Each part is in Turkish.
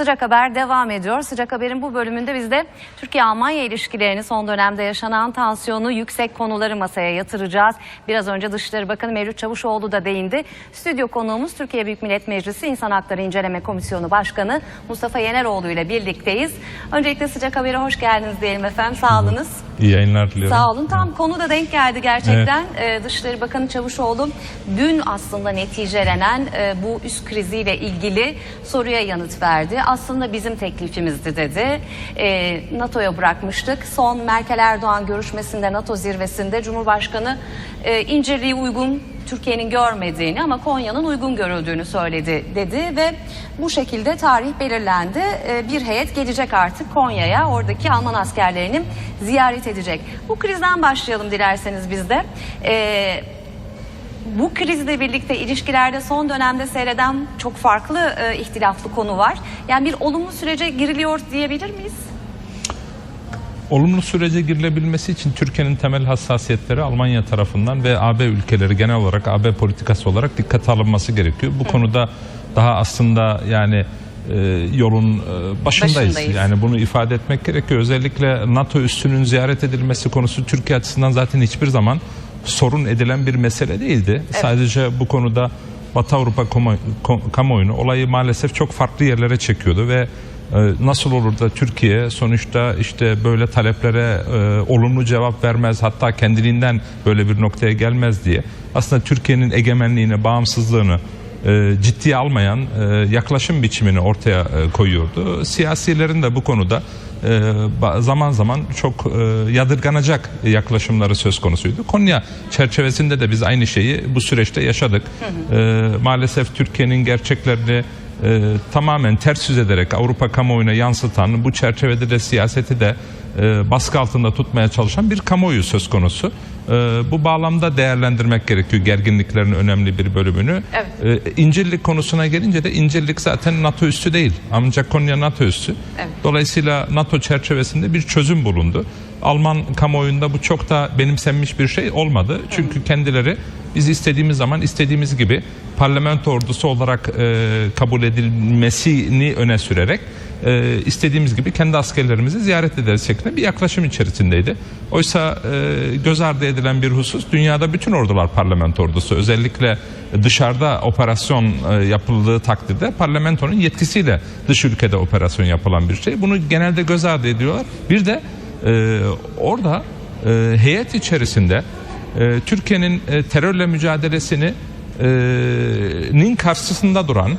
Sıcak Haber devam ediyor. Sıcak Haber'in bu bölümünde biz de Türkiye-Almanya ilişkilerini son dönemde yaşanan tansiyonu yüksek konuları masaya yatıracağız. Biraz önce Dışişleri Bakanı Mevlüt Çavuşoğlu da değindi. Stüdyo konuğumuz Türkiye Büyük Millet Meclisi İnsan Hakları İnceleme Komisyonu Başkanı Mustafa Yeneroğlu ile birlikteyiz. Öncelikle Sıcak Haber'e hoş geldiniz diyelim efendim. Sağ olunuz. İyi yayınlar diliyorum. Sağ olun. Tam konu da denk geldi gerçekten. Ee, Dışişleri Bakanı Çavuşoğlu dün aslında neticelenen e, bu üst kriziyle ilgili soruya yanıt verdi. Aslında bizim teklifimizdi dedi. Ee, NATO'ya bırakmıştık. Son Merkel Erdoğan görüşmesinde NATO zirvesinde Cumhurbaşkanı e, inceliği uygun Türkiye'nin görmediğini ama Konya'nın uygun görüldüğünü söyledi dedi ve bu şekilde tarih belirlendi. Ee, Bir heyet gelecek artık Konya'ya oradaki Alman askerlerini ziyaret edecek. Bu krizden başlayalım dilerseniz biz de. Ee, bu krizle birlikte ilişkilerde son dönemde seyreden çok farklı e, ihtilaflı konu var. Yani bir olumlu sürece giriliyor diyebilir miyiz? Olumlu sürece girilebilmesi için Türkiye'nin temel hassasiyetleri Almanya tarafından ve AB ülkeleri genel olarak AB politikası olarak dikkate alınması gerekiyor. Bu konuda daha aslında yani e, yolun e, başındayız. Başındayız. Yani bunu ifade etmek gerekiyor. Özellikle NATO üssünün ziyaret edilmesi konusu Türkiye açısından zaten hiçbir zaman sorun edilen bir mesele değildi. Sadece bu konuda Batı Avrupa kamuoyunu olayı maalesef çok farklı yerlere çekiyordu ve nasıl olur da Türkiye sonuçta işte böyle taleplere e, olumlu cevap vermez hatta kendiliğinden böyle bir noktaya gelmez diye aslında Türkiye'nin egemenliğini, bağımsızlığını e, ciddiye almayan e, yaklaşım biçimini ortaya e, koyuyordu. Siyasilerin de bu konuda e, zaman zaman çok e, yadırganacak yaklaşımları söz konusuydu. Konya çerçevesinde de biz aynı şeyi bu süreçte yaşadık. E, maalesef Türkiye'nin gerçeklerini e, tamamen ters yüz ederek Avrupa kamuoyuna yansıtan bu çerçevede de siyaseti de e, baskı altında tutmaya çalışan bir kamuoyu söz konusu. E, bu bağlamda değerlendirmek gerekiyor gerginliklerin önemli bir bölümünü. Evet. E, İncirlik konusuna gelince de İncirlik zaten NATO üssü değil. Ancak Konya NATO üssü. Evet. Dolayısıyla NATO çerçevesinde bir çözüm bulundu. Alman kamuoyunda bu çok da benimsenmiş bir şey olmadı. Çünkü kendileri biz istediğimiz zaman istediğimiz gibi parlamento ordusu olarak e, kabul edilmesini öne sürerek e, istediğimiz gibi kendi askerlerimizi ziyaret ederiz şeklinde bir yaklaşım içerisindeydi. Oysa e, göz ardı edilen bir husus dünyada bütün ordular parlamento ordusu özellikle dışarıda operasyon e, yapıldığı takdirde parlamentonun yetkisiyle dış ülkede operasyon yapılan bir şey. Bunu genelde göz ardı ediyorlar. Bir de e, orada e, heyet içerisinde e, Türkiye'nin e, terörle mücadelesini e, nin karşısında duran e,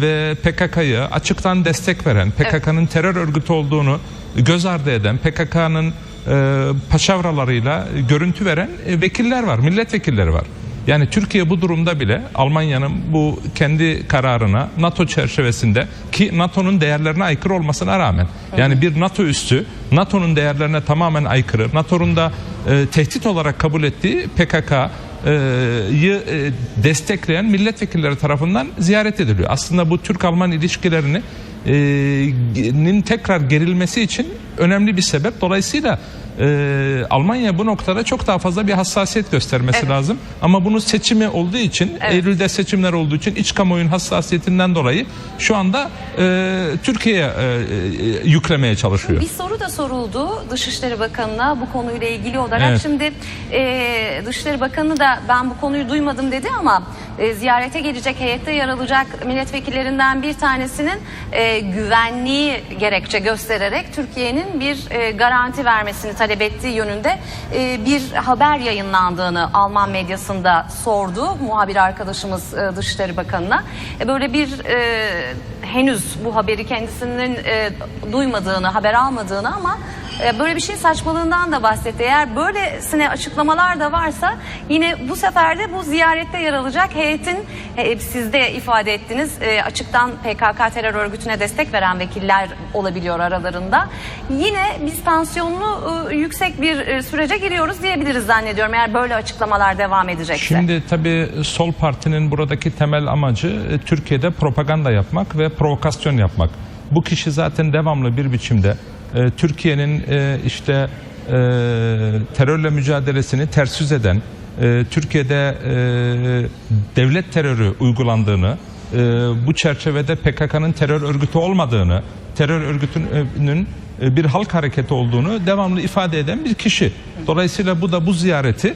ve PKK'yı açıktan destek veren, PKK'nın terör örgütü olduğunu göz ardı eden, PKK'nın e, paşavralarıyla görüntü veren e, vekiller var, milletvekilleri var. Yani Türkiye bu durumda bile Almanya'nın bu kendi kararına NATO çerçevesinde ki NATO'nun değerlerine aykırı olmasına rağmen yani bir NATO üssü NATO'nun değerlerine tamamen aykırı NATO'nun da e, tehdit olarak kabul ettiği PKK'yı e, destekleyen milletvekilleri tarafından ziyaret ediliyor. Aslında bu Türk-Alman ilişkilerini e, tekrar gerilmesi için önemli bir sebep. Dolayısıyla e, Almanya bu noktada çok daha fazla bir hassasiyet göstermesi Evet. lazım. Ama bunun seçimi olduğu için, Evet. Eylül'de seçimler olduğu için iç kamuoyunun hassasiyetinden dolayı şu anda e, Türkiye'ye e, e, yüklemeye çalışıyor. Bir soru da soruldu Dışişleri Bakanı'na bu konuyla ilgili olarak. Evet. Şimdi e, Dışişleri Bakanı da ben bu konuyu duymadım dedi ama e, ziyarete gelecek heyette yer alacak milletvekillerinden bir tanesinin e, güvenliği gerekçe göstererek Türkiye'nin bir e, garanti vermesini talep ettiği yönünde e, bir haber yayınlandığını Alman medyasında sordu muhabir arkadaşımız e, Dışişleri Bakanı'na. E, böyle bir e, henüz bu haberi kendisinin e, duymadığını, haber almadığını ama e, böyle bir şey saçmalığından da bahsetti. Eğer böylesine açıklamalar da varsa yine bu sefer de bu ziyarette yer alacak heyetin e, siz de ifade ettiniz e, açıktan PKK terör örgütüne destek veren vekiller olabiliyor aralarında. Yine biz tansiyonlu e, yüksek bir e, sürece giriyoruz diyebiliriz zannediyorum eğer böyle açıklamalar devam edecekse. Şimdi tabii sol partinin buradaki temel amacı Türkiye'de propaganda yapmak ve provokasyon yapmak. Bu kişi zaten devamlı bir biçimde e, Türkiye'nin e, işte e, terörle mücadelesini ters yüz eden, e, Türkiye'de e, devlet terörü uygulandığını e, bu çerçevede PKK'nın terör örgütü olmadığını, terör örgütünün e, bir halk hareketi olduğunu devamlı ifade eden bir kişi. Dolayısıyla bu da bu ziyareti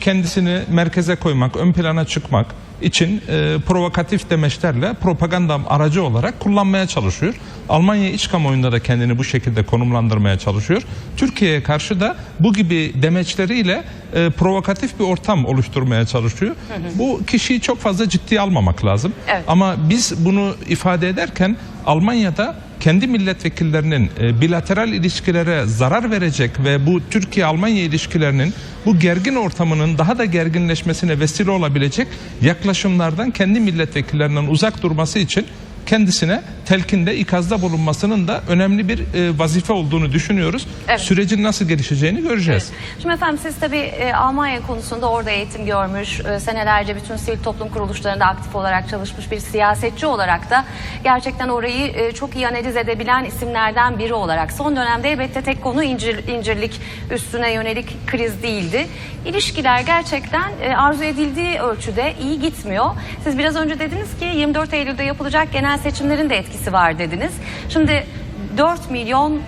kendisini merkeze koymak, ön plana çıkmak için e, provokatif demeçlerle propaganda aracı olarak kullanmaya çalışıyor. Almanya iç kamuoyunda da kendini bu şekilde konumlandırmaya çalışıyor. Türkiye'ye karşı da bu gibi demeçleriyle e, provokatif bir ortam oluşturmaya çalışıyor. Bu kişiyi çok fazla ciddiye almamak lazım. Evet. Ama biz bunu ifade ederken Almanya'da kendi milletvekillerinin e, bilateral ilişkilere zarar verecek ve bu Türkiye-Almanya ilişkilerinin bu gergin ortamının daha da gerginleşmesine vesile olabilecek yaklaşımlardan kendi milletvekillerinden uzak durması için kendisine telkinde, ikazda bulunmasının da önemli bir e, vazife olduğunu düşünüyoruz. Evet. Sürecin nasıl gelişeceğini göreceğiz. Şimdi efendim siz tabii e, Almanya konusunda orada eğitim görmüş, e, senelerce bütün sivil toplum kuruluşlarında aktif olarak çalışmış bir siyasetçi olarak da gerçekten orayı e, çok iyi analiz edebilen isimlerden biri olarak. Son dönemde elbette tek konu incir, incirlik üstüne yönelik kriz değildi. İlişkiler gerçekten e, arzu edildiği ölçüde iyi gitmiyor. Siz biraz önce dediniz ki 24 Eylül'de yapılacak genel seçimlerin de etkisi var dediniz. Şimdi 4 milyon e,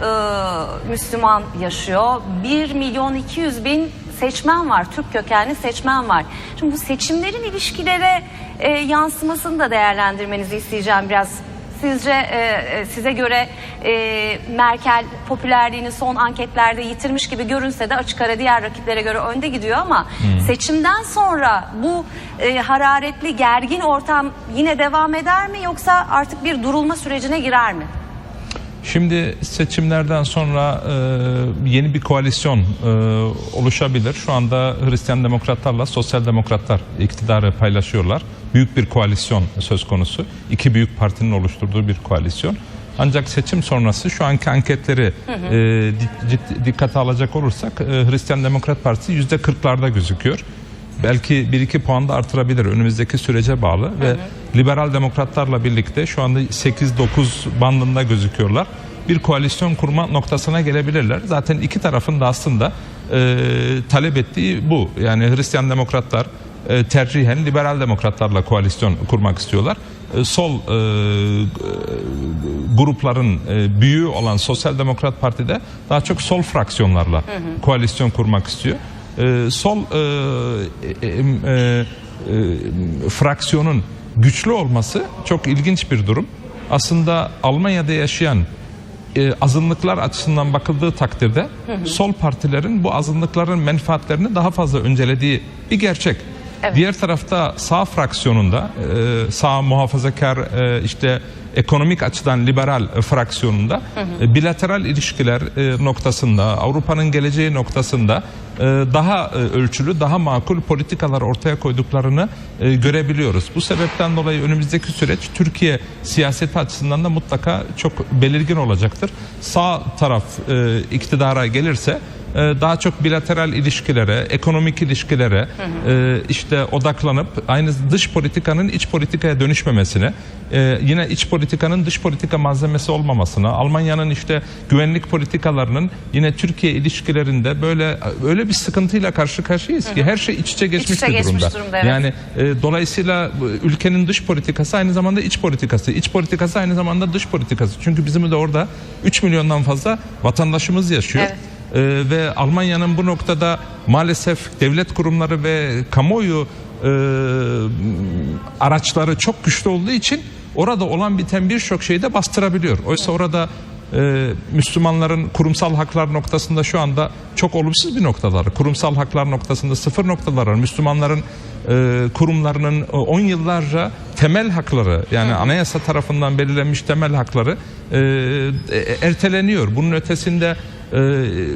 Müslüman yaşıyor. 1 milyon 200 bin seçmen var. Türk kökenli seçmen var. Şimdi bu seçimlerin ilişkilere e, yansımasını da değerlendirmenizi isteyeceğim biraz. Sizce e, e, size göre e, Merkel popülerliğini son anketlerde yitirmiş gibi görünse de açık ara diğer rakiplere göre önde gidiyor ama seçimden sonra bu e, hararetli gergin ortam yine devam eder mi yoksa artık bir durulma sürecine girer mi? Şimdi seçimlerden sonra e, yeni bir koalisyon e, oluşabilir. Şu anda Hristiyan Demokratlarla Sosyal Demokratlar iktidarı paylaşıyorlar. Büyük bir koalisyon söz konusu. İki büyük partinin oluşturduğu bir koalisyon. Ancak seçim sonrası şu anki anketleri e, ciddi- dikkate alacak olursak e, Hristiyan Demokrat Partisi yüzde kırklarda gözüküyor. Belki 1-2 puan da artırabilir önümüzdeki sürece bağlı ve liberal demokratlarla birlikte şu anda 8-9 bandında gözüküyorlar. Bir koalisyon kurma noktasına gelebilirler. Zaten iki tarafın da aslında e, talep ettiği bu. Yani Hristiyan demokratlar e, tercihen liberal demokratlarla koalisyon kurmak istiyorlar. E, sol e, grupların e, büyüğü olan Sosyal Demokrat Parti'de daha çok sol fraksiyonlarla koalisyon kurmak istiyor. E, sol e, e, e, e, fraksiyonun güçlü olması çok ilginç bir durum. Aslında Almanya'da yaşayan e, azınlıklar açısından bakıldığı takdirde sol partilerin bu azınlıkların menfaatlerini daha fazla öncelediği bir gerçek. Evet. Diğer tarafta sağ fraksiyonunda e, sağ muhafazakar e, işte ekonomik açıdan liberal e, fraksiyonunda e, bilateral ilişkiler e, noktasında Avrupa'nın geleceği noktasında daha e, ölçülü daha makul politikalar ortaya koyduklarını e, görebiliyoruz. Bu sebepten dolayı önümüzdeki süreç Türkiye siyaseti açısından da mutlaka çok belirgin olacaktır. Sağ taraf e, iktidara gelirse e, daha çok bilateral ilişkilere, ekonomik ilişkilere e, işte odaklanıp aynı dış politikanın iç politikaya dönüşmemesine, e, yine iç politikanın dış politika malzemesi olmamasına, Almanya'nın işte güvenlik politikalarının yine Türkiye ilişkilerinde böyle öyle bir sıkıntıyla karşı karşıyayız ki her şey iç içe geçmiş içe bir geçmiş durumda. durumda, evet. Yani e, dolayısıyla ülkenin dış politikası aynı zamanda iç politikası, iç politikası aynı zamanda dış politikası. Çünkü bizim de orada 3 milyondan fazla vatandaşımız yaşıyor. Evet. Ee, ve Almanya'nın bu noktada maalesef devlet kurumları ve kamuoyu e, araçları çok güçlü olduğu için orada olan biten birçok şeyi de bastırabiliyor. Oysa orada e, Müslümanların kurumsal haklar noktasında şu anda çok olumsuz bir noktalar. Kurumsal haklar noktasında sıfır noktalar var. Müslümanların e, kurumlarının e, 10 yıllarca temel hakları yani anayasa tarafından belirlenmiş temel hakları e, e, erteleniyor. Bunun ötesinde e,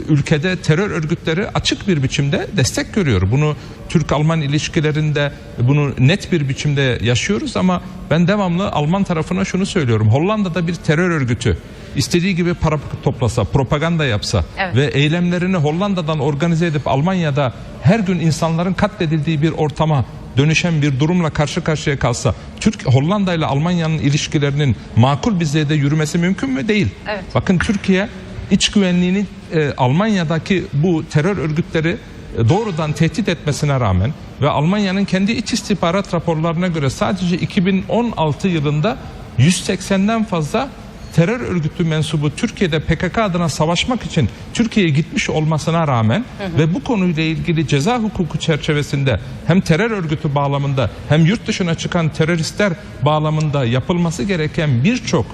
ülkede terör örgütleri açık bir biçimde destek görüyor. Bunu Türk-Alman ilişkilerinde bunu net bir biçimde yaşıyoruz ama ben devamlı Alman tarafına şunu söylüyorum. Hollanda'da bir terör örgütü istediği gibi para toplasa, propaganda yapsa Evet. ve eylemlerini Hollanda'dan organize edip Almanya'da her gün insanların katledildiği bir ortama dönüşen bir durumla karşı karşıya kalsa Türk Hollanda ile Almanya'nın ilişkilerinin makul bir düzeyde yürümesi mümkün mü? Değil. Evet. Bakın Türkiye iç güvenliğini e, Almanya'daki bu terör örgütleri e, doğrudan tehdit etmesine rağmen ve Almanya'nın kendi iç istihbarat raporlarına göre sadece 2016 yılında 180'den fazla terör örgütü mensubu Türkiye'de PKK adına savaşmak için Türkiye'ye gitmiş olmasına rağmen ve bu konuyla ilgili ceza hukuku çerçevesinde hem terör örgütü bağlamında hem yurt dışına çıkan teröristler bağlamında yapılması gereken birçok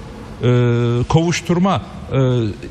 kovuşturma e,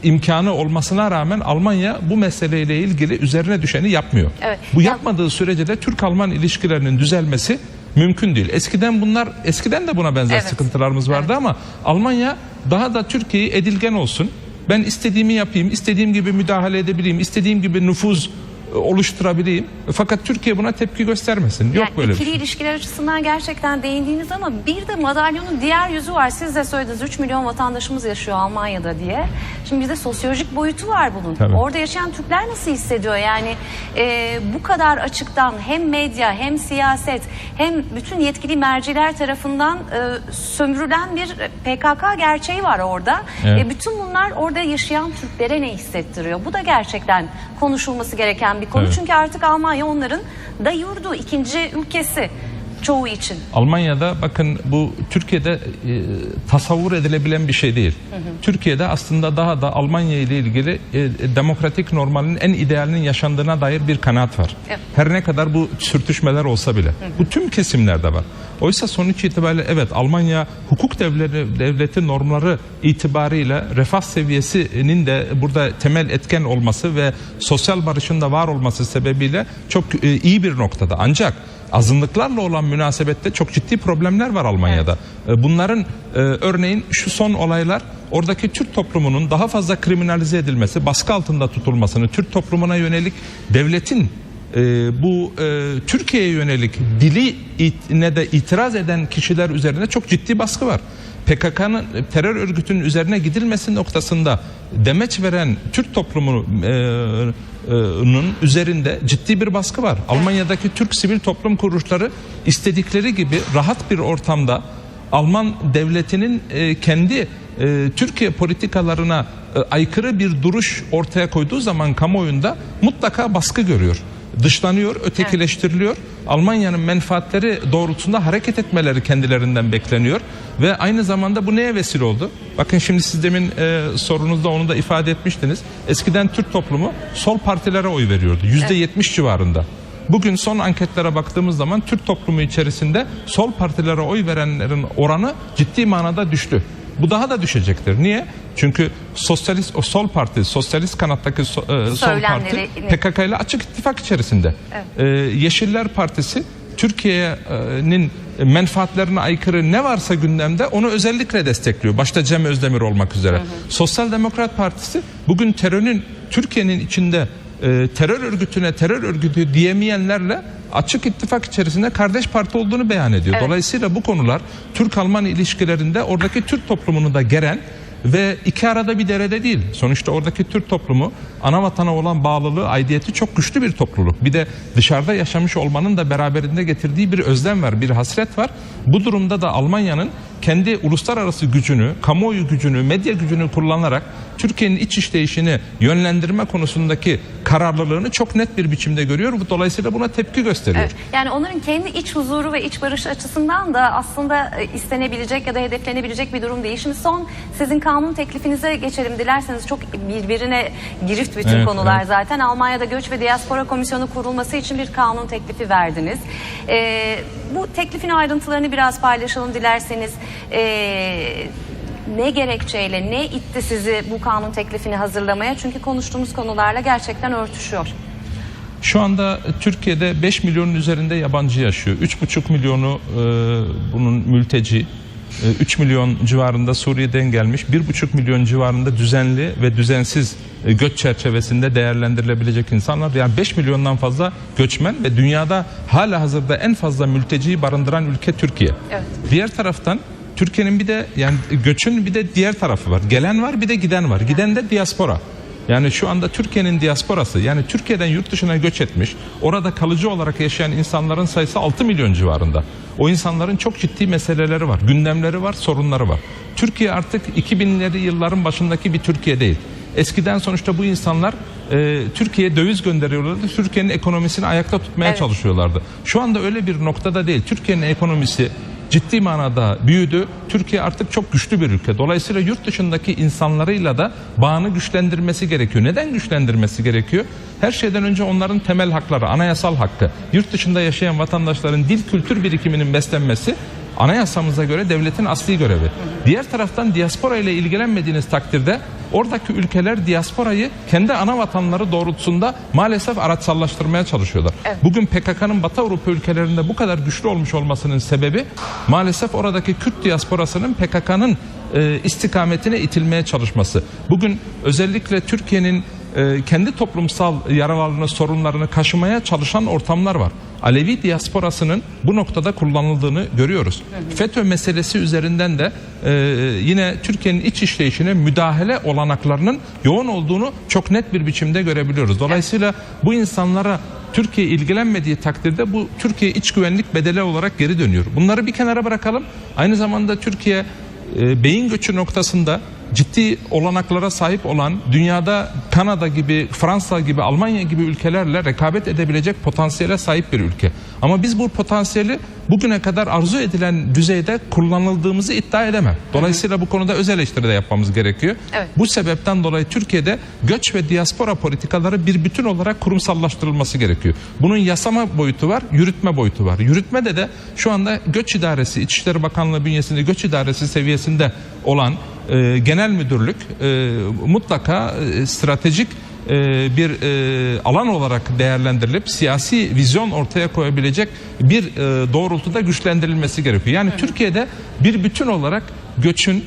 imkanı olmasına rağmen Almanya bu meseleyle ilgili üzerine düşeni yapmıyor. Evet. Bu Ya- yapmadığı sürece de Türk-Alman ilişkilerinin düzelmesi mümkün değil. Eskiden bunlar eskiden de buna benzer Evet. sıkıntılarımız vardı ama Almanya daha da Türkiye'yi edilgen olsun. Ben istediğimi yapayım, istediğim gibi müdahale edebileyim, istediğim gibi nüfuz e, oluşturabileyim. Fakat Türkiye buna tepki göstermesin. Yok Yani böyle bir ikili şey. ilişkiler açısından gerçekten değindiğiniz ama bir de madalyonun diğer yüzü var. Siz de söylediniz 3 milyon vatandaşımız yaşıyor Almanya'da diye. Şimdi bir de sosyolojik boyutu var bunun. Tabii. Orada yaşayan Türkler nasıl hissediyor? Yani e, bu kadar açıktan hem medya hem siyaset hem bütün yetkili merciler tarafından e, sömürülen bir PKK gerçeği var orada. Evet. E, bütün bunlar orada yaşayan Türklere ne hissettiriyor? Bu da gerçekten konuşulması gereken bir konu. Evet. Çünkü artık Almanya onların da yurdu, ikinci ülkesi çoğu için. Almanya'da bakın bu Türkiye'de e, tasavvur edilebilen bir şey değil. Türkiye'de aslında daha da Almanya ile ilgili e, demokratik normalin en idealinin yaşandığına dair bir kanaat var. Evet. Her ne kadar bu sürtüşmeler olsa bile. Bu tüm kesimlerde var. Oysa sonuç itibariyle evet Almanya hukuk devleti, devleti normları itibariyle refah seviyesinin de burada temel etken olması ve sosyal barışın da var olması sebebiyle çok e, iyi bir noktada. Ancak azınlıklarla olan münasebette çok ciddi problemler var Almanya'da. E, Bunların e, örneğin şu son olaylar oradaki Türk toplumunun daha fazla kriminalize edilmesi, baskı altında tutulmasını, Türk toplumuna yönelik devletin e, bu e, Türkiye'ye yönelik dili ne de itiraz eden kişiler üzerine çok ciddi baskı var. PKK'nın e, terör örgütünün üzerine gidilmesi noktasında demeç veren Türk toplumunun üzerinde ciddi bir baskı var. Almanya'daki Türk sivil toplum kuruluşları istedikleri gibi rahat bir ortamda Alman devletinin e, kendi e, Türkiye politikalarına e, aykırı bir duruş ortaya koyduğu zaman kamuoyunda mutlaka baskı görüyor. Dışlanıyor, ötekileştiriliyor. Almanya'nın menfaatleri doğrultusunda hareket etmeleri kendilerinden bekleniyor. Ve aynı zamanda bu neye vesile oldu? Bakın şimdi siz demin e, sorunuzda onu da ifade etmiştiniz. Eskiden Türk toplumu sol partilere oy veriyordu. Yüzde yetmiş civarında. Bugün son anketlere baktığımız zaman Türk toplumu içerisinde sol partilere oy verenlerin oranı ciddi manada düştü. Bu daha da düşecektir. Niye? Çünkü sosyalist o sol parti, sosyalist kanattaki so- e, sol parti PKK ile açık ittifak içerisinde. E, Yeşiller Partisi Türkiye'nin menfaatlerine aykırı ne varsa gündemde onu özellikle destekliyor. Başta Cem Özdemir olmak üzere. Sosyal Demokrat Partisi bugün terörün Türkiye'nin içinde e, terör örgütüne terör örgütü diyemeyenlerle açık ittifak içerisinde kardeş parti olduğunu beyan ediyor. Evet. Dolayısıyla bu konular Türk-Alman ilişkilerinde oradaki Türk toplumunu da geren ve iki arada bir derede değil. Sonuçta oradaki Türk toplumu ana vatana olan bağlılığı, aidiyeti çok güçlü bir topluluk. Bir de dışarıda yaşamış olmanın da beraberinde getirdiği bir özlem var, bir hasret var. Bu durumda da Almanya'nın kendi uluslararası gücünü, kamuoyu gücünü, medya gücünü kullanarak Türkiye'nin iç işleyişini yönlendirme konusundaki kararlılığını çok net bir biçimde görüyor. Bu dolayısıyla buna tepki gösteriyor. Evet. Yani onların kendi iç huzuru ve iç barış açısından da aslında e, istenebilecek ya da hedeflenebilecek bir durum değil. Şimdi son sizin kanun teklifinize geçelim dilerseniz çok birbirine girift bütün Evet, konular evet. zaten. Almanya'da Göç ve Diaspora Komisyonu kurulması için bir kanun teklifi verdiniz. Ee, bu teklifin ayrıntılarını biraz paylaşalım dilerseniz. Ee, ne gerekçeyle, ne itti sizi bu kanun teklifini hazırlamaya? Çünkü konuştuğumuz konularla gerçekten örtüşüyor. Şu anda Türkiye'de 5 milyonun üzerinde yabancı yaşıyor. 3,5 milyonu e, bunun mülteci, e, 3 milyon civarında Suriye'den gelmiş, 1,5 milyon civarında düzenli ve düzensiz e, göç çerçevesinde değerlendirilebilecek insanlar. Yani 5 milyondan fazla göçmen ve dünyada hala hazırda en fazla mülteciyi barındıran ülke Türkiye. Evet. Diğer taraftan Türkiye'nin bir de yani göçün bir de diğer tarafı var. Gelen var bir de giden var. Giden de diaspora. Yani şu anda Türkiye'nin diasporası yani Türkiye'den yurt dışına göç etmiş, orada kalıcı olarak yaşayan insanların sayısı 6 milyon civarında. O insanların çok ciddi meseleleri var, gündemleri var, sorunları var. Türkiye artık 2000'leri yılların başındaki bir Türkiye değil. Eskiden sonuçta bu insanlar e, Türkiye'ye döviz gönderiyorlardı. Türkiye'nin ekonomisini ayakta tutmaya Evet. çalışıyorlardı. Şu anda öyle bir noktada değil. Türkiye'nin ekonomisi ciddi manada büyüdü. Türkiye artık çok güçlü bir ülke. Dolayısıyla yurt dışındaki insanlarıyla da bağını güçlendirmesi gerekiyor. Neden güçlendirmesi gerekiyor? Her şeyden önce onların temel hakları, anayasal hakkı. Yurt dışında yaşayan vatandaşların dil kültür birikiminin beslenmesi anayasamıza göre devletin asli görevi. Diğer taraftan diaspora ile ilgilenmediğiniz takdirde oradaki ülkeler diasporayı kendi ana vatanları doğrultusunda maalesef araçsallaştırmaya çalışıyorlar. Evet. Bugün PKK'nın Batı Avrupa ülkelerinde bu kadar güçlü olmuş olmasının sebebi maalesef oradaki Kürt diasporasının PKK'nın e, istikametine itilmeye çalışması. Bugün özellikle Türkiye'nin e, kendi toplumsal yaralarını, sorunlarını kaşımaya çalışan ortamlar var. Alevi diasporasının bu noktada kullanıldığını görüyoruz. FETÖ meselesi üzerinden de e, yine Türkiye'nin iç işleyişine müdahale olanaklarının yoğun olduğunu çok net bir biçimde görebiliyoruz. Dolayısıyla bu insanlara Türkiye ilgilenmediği takdirde bu Türkiye iç güvenlik bedeli olarak geri dönüyor. Bunları bir kenara bırakalım. Aynı zamanda Türkiye e, beyin göçü noktasında ciddi olanaklara sahip olan dünyada Kanada gibi, Fransa gibi, Almanya gibi ülkelerle rekabet edebilecek potansiyele sahip bir ülke. Ama biz bu potansiyeli bugüne kadar arzu edilen düzeyde kullanıldığımızı iddia edemem. Dolayısıyla bu konuda öz eleştiri de yapmamız gerekiyor. Evet. Bu sebepten dolayı Türkiye'de göç ve diaspora politikaları bir bütün olarak kurumsallaştırılması gerekiyor. Bunun yasama boyutu var, yürütme boyutu var. Yürütmede de şu anda Göç İdaresi, İçişleri Bakanlığı bünyesinde Göç İdaresi seviyesinde olan e, genel müdürlük e, mutlaka e, stratejik e, bir e, alan olarak değerlendirilip siyasi vizyon ortaya koyabilecek bir e, doğrultuda güçlendirilmesi gerekiyor. Yani Türkiye'de bir bütün olarak göçün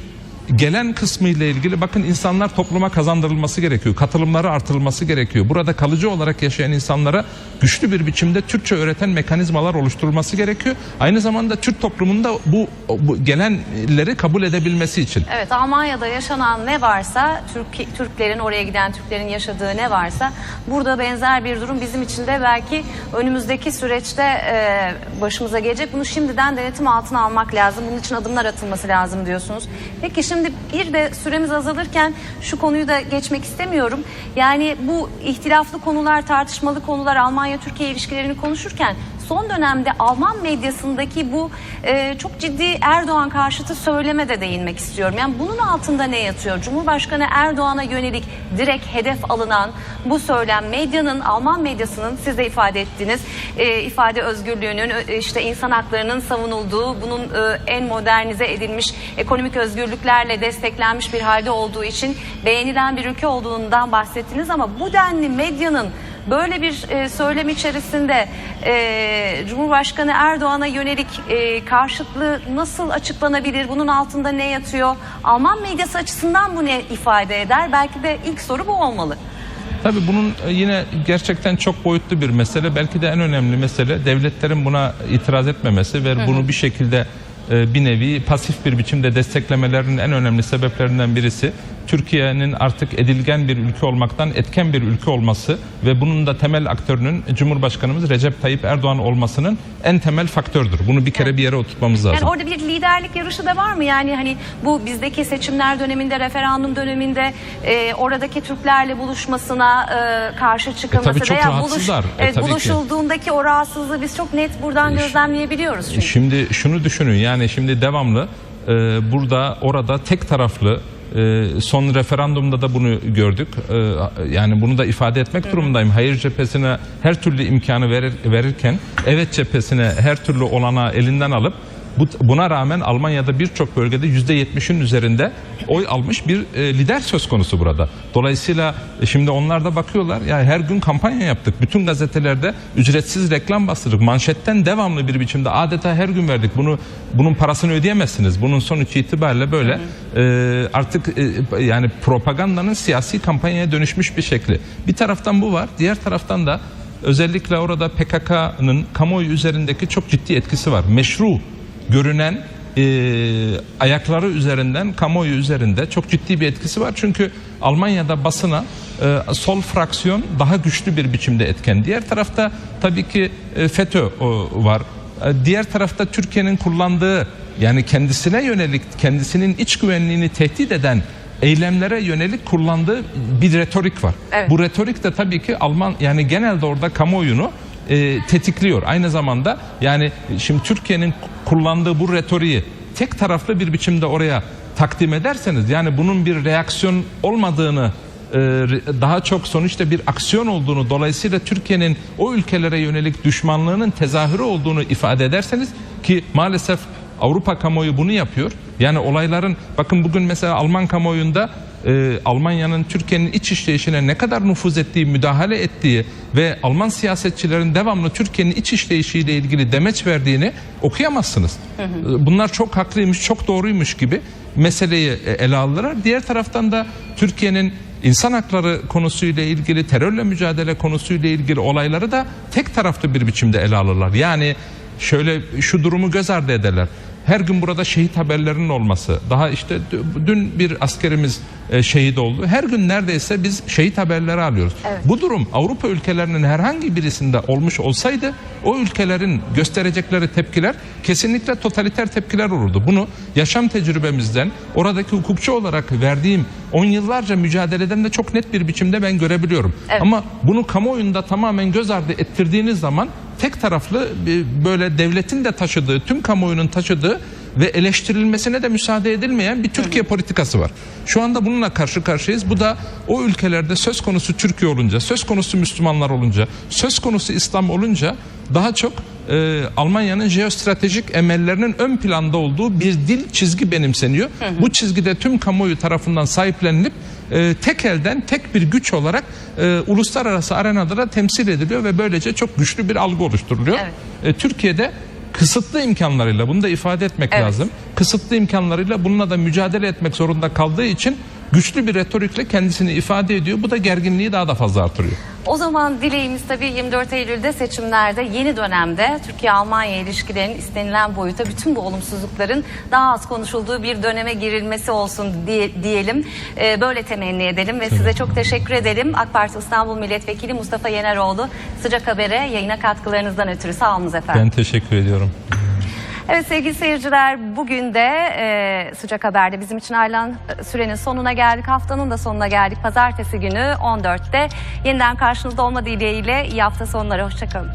gelen kısmı ile ilgili bakın insanlar topluma kazandırılması gerekiyor. Katılımları artırılması gerekiyor. Burada kalıcı olarak yaşayan insanlara güçlü bir biçimde Türkçe öğreten mekanizmalar oluşturulması gerekiyor. Aynı zamanda Türk toplumunda bu, bu gelenleri kabul edebilmesi için. Evet Almanya'da yaşanan ne varsa Türk, Türklerin oraya giden Türklerin yaşadığı ne varsa burada benzer bir durum bizim için de belki önümüzdeki süreçte e, başımıza gelecek. Bunu şimdiden denetim altına almak lazım. Bunun için adımlar atılması lazım diyorsunuz. Peki şimdi bir de süremiz azalırken şu konuyu da geçmek istemiyorum. Yani bu ihtilaflı konular, tartışmalı konular Almanya-Türkiye ilişkilerini konuşurken son dönemde Alman medyasındaki bu e, çok ciddi Erdoğan karşıtı söyleme de değinmek istiyorum. Yani bunun altında ne yatıyor? Cumhurbaşkanı Erdoğan'a yönelik direkt hedef alınan bu söylem medyanın, Alman medyasının siz de ifade ettiğiniz e, ifade özgürlüğünün, e, işte insan haklarının savunulduğu, bunun e, en modernize edilmiş ekonomik özgürlüklerle desteklenmiş bir halde olduğu için beğenilen bir ülke olduğundan bahsettiniz ama bu denli medyanın Böyle bir e, söylem içerisinde e, Cumhurbaşkanı Erdoğan'a yönelik e, karşıtlığı nasıl açıklanabilir? Bunun altında ne yatıyor? Alman medyası açısından bu ne ifade eder? Belki de ilk soru bu olmalı. Tabii bunun e, yine gerçekten çok boyutlu bir mesele. Belki de en önemli mesele devletlerin buna itiraz etmemesi ve bunu bir şekilde e, bir nevi pasif bir biçimde desteklemelerinin en önemli sebeplerinden birisi Türkiye'nin artık edilgen bir ülke olmaktan etken bir ülke olması ve bunun da temel aktörünün Cumhurbaşkanımız Recep Tayyip Erdoğan olmasının en temel faktördür. Bunu bir kere bir yere oturtmamız lazım. Yani orada bir liderlik yarışı da var mı? Yani hani bu bizdeki seçimler döneminde, referandum döneminde e, oradaki Türklerle buluşmasına e, karşı çıkılması tabii çok veya rahatsızlar. E, evet, tabii ki. buluşulduğundaki o rahatsızlığı biz çok net buradan gözlemleyebiliyoruz çünkü. Şimdi şunu düşünün yani şimdi devamlı e, burada orada tek taraflı e, son referandumda da bunu gördük. E, yani bunu da ifade etmek durumundayım. Hayır cephesine her türlü imkanı verir, verirken evet cephesine her türlü olana elinden alıp bu, buna rağmen Almanya'da birçok bölgede %70'in üzerinde oy almış bir e, lider söz konusu burada. Dolayısıyla e, şimdi onlar da bakıyorlar ya her gün kampanya yaptık. Bütün gazetelerde ücretsiz reklam bastırdık. Manşetten devamlı bir biçimde adeta her gün verdik. Bunu bunun parasını ödeyemezsiniz. Bunun sonuç itibariyle böyle e, artık e, yani propagandanın siyasi kampanyaya dönüşmüş bir şekli. Bir taraftan bu var. Diğer taraftan da özellikle orada PKK'nın kamuoyu üzerindeki çok ciddi etkisi var. Meşru görünen e, ayakları üzerinden, kamuoyu üzerinde çok ciddi bir etkisi var. Çünkü Almanya'da basına e, sol fraksiyon daha güçlü bir biçimde etken. Diğer tarafta tabii ki e, FETÖ o, var. E, diğer tarafta Türkiye'nin kullandığı yani kendisine yönelik kendisinin iç güvenliğini tehdit eden eylemlere yönelik kullandığı bir retorik var. Evet. Bu retorik de tabii ki Alman yani genelde orada kamuoyunu e, tetikliyor. Aynı zamanda yani şimdi Türkiye'nin kullandığı bu retoriği tek taraflı bir biçimde oraya takdim ederseniz yani bunun bir reaksiyon olmadığını e, daha çok sonuçta bir aksiyon olduğunu dolayısıyla Türkiye'nin o ülkelere yönelik düşmanlığının tezahürü olduğunu ifade ederseniz ki maalesef Avrupa kamuoyu bunu yapıyor. Yani olayların bakın bugün mesela Alman kamuoyunda e, Almanya'nın Türkiye'nin iç işleyişine ne kadar nüfuz ettiği, müdahale ettiği ve Alman siyasetçilerin devamlı Türkiye'nin iç işleyişiyle ilgili demeç verdiğini okuyamazsınız. E, Bunlar çok haklıymış, çok doğruymuş gibi meseleyi e, ele aldılar. Diğer taraftan da Türkiye'nin insan hakları konusuyla ilgili, terörle mücadele konusuyla ilgili olayları da tek taraflı bir biçimde ele alırlar. Yani şöyle şu durumu göz ardı ederler. Her gün burada şehit haberlerinin olması. Daha işte dün bir askerimiz e, şehit oldu. Her gün neredeyse biz şehit haberleri alıyoruz. Bu durum Avrupa ülkelerinin herhangi birisinde olmuş olsaydı o ülkelerin gösterecekleri tepkiler kesinlikle totaliter tepkiler olurdu. Bunu yaşam tecrübemizden oradaki hukukçu olarak verdiğim on yıllarca mücadeleden de çok net bir biçimde ben görebiliyorum. Evet. Ama bunu kamuoyunda tamamen göz ardı ettirdiğiniz zaman tek taraflı böyle devletin de taşıdığı, tüm kamuoyunun taşıdığı ve eleştirilmesine de müsaade edilmeyen bir Türkiye politikası var. Şu anda bununla karşı karşıyayız. Bu da o ülkelerde söz konusu Türkiye olunca, söz konusu Müslümanlar olunca, söz konusu İslam olunca daha çok e, Almanya'nın jeostratejik emellerinin ön planda olduğu bir dil çizgi benimseniyor. Bu çizgide tüm kamuoyu tarafından sahiplenilip e, tek elden tek bir güç olarak e, uluslararası arenada da temsil ediliyor ve böylece çok güçlü bir algı oluşturuluyor. Evet. E, Türkiye'de kısıtlı imkanlarıyla bunu da ifade etmek Evet. lazım. Kısıtlı imkanlarıyla bununla da mücadele etmek zorunda kaldığı için güçlü bir retorikle kendisini ifade ediyor. Bu da gerginliği daha da fazla artırıyor. O zaman dileğimiz tabii 24 Eylül'de seçimlerde yeni dönemde Türkiye-Almanya ilişkilerinin istenilen boyuta bütün bu olumsuzlukların daha az konuşulduğu bir döneme girilmesi olsun diye, diyelim. Ee, böyle temenni edelim ve size çok teşekkür edelim. AK Parti İstanbul Milletvekili Mustafa Yeneroğlu Sıcak Haber'e yayına katkılarınızdan ötürü sağ olunuz efendim. Ben teşekkür ediyorum. Evet sevgili seyirciler bugün de e, Sıcak Haber'de bizim için ayrılan e, sürenin sonuna geldik. Haftanın da sonuna geldik. Pazartesi günü 14'te yeniden karşınızda olma dileğiyle iyi hafta sonları. Hoşçakalın.